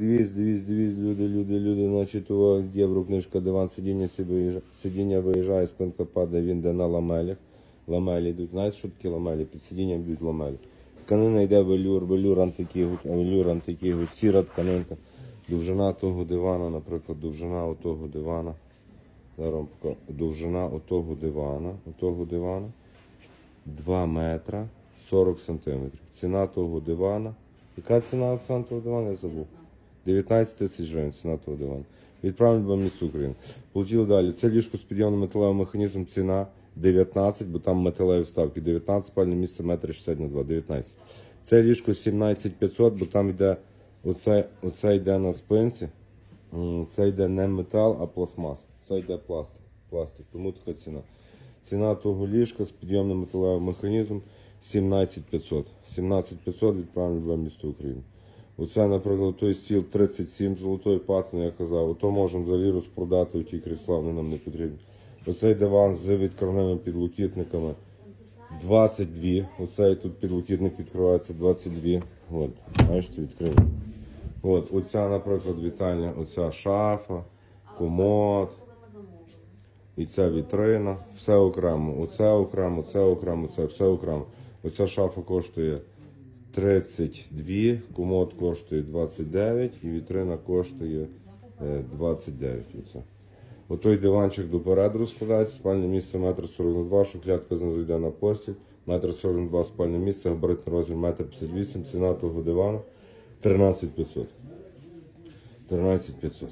Дивись, дивись, дивись, люди, люди, люди, значить, у євро книжка, диван, сидіння, виїжджає, сидіння виїжджає, спинка падає, він йде на ламелях. Ламелі йдуть. Знаєте, що такі ламелі? Під сидінням йдуть ламелі. Тканина йде велюр, велюр антикігуть, велюр антикігуть, сіра тканинка. Довжина того дивана, наприклад, довжина отого дивана. Покажу. Довжина отого дивана, отого дивана 2 метра 40 сантиметрів. Ціна того дивана. Яка ціна Оксана того дивана? Я забув. 19 тисяч гривень ціна того дивана. Відправлено до міста України. Полетіли далі. Це ліжко з підйомним металевим механізмом. Ціна 19, бо там металеві вставки. 19 спальне місце 1,60 на 2, 19. Це ліжко 17500, бо там йде оце, оце йде на спинці. Це йде не метал, а пластмас. Це йде пластик. пластик. Тому така ціна. Ціна того ліжка з підйомним металевим механізмом 17500. 17500 відправлено в місто України. Оце, наприклад, той стіл 37 золотої патини, я казав, ото можемо взагалі розпродати ті крісла, вони нам не потрібні. Оцей диван з відкривними підлокітниками 22. Оцей тут підлокітник відкривається 22. От, бачите, відкрив. От, оця, наприклад, вітальня, оця шафа, комод. І ця вітрина, все окремо. Оце окремо, це окремо, це все окремо. Оця шафа коштує 32, комод коштує 29 і вітрина коштує е, 29. Оце. Отой диванчик допереду розкладається, спальне місце 1,42 м, шухлядка знизу йде на постіль, 1,42 м спальне місце, габаритний розмір 1,58 м, ціна того дивану 13 500. 13 500.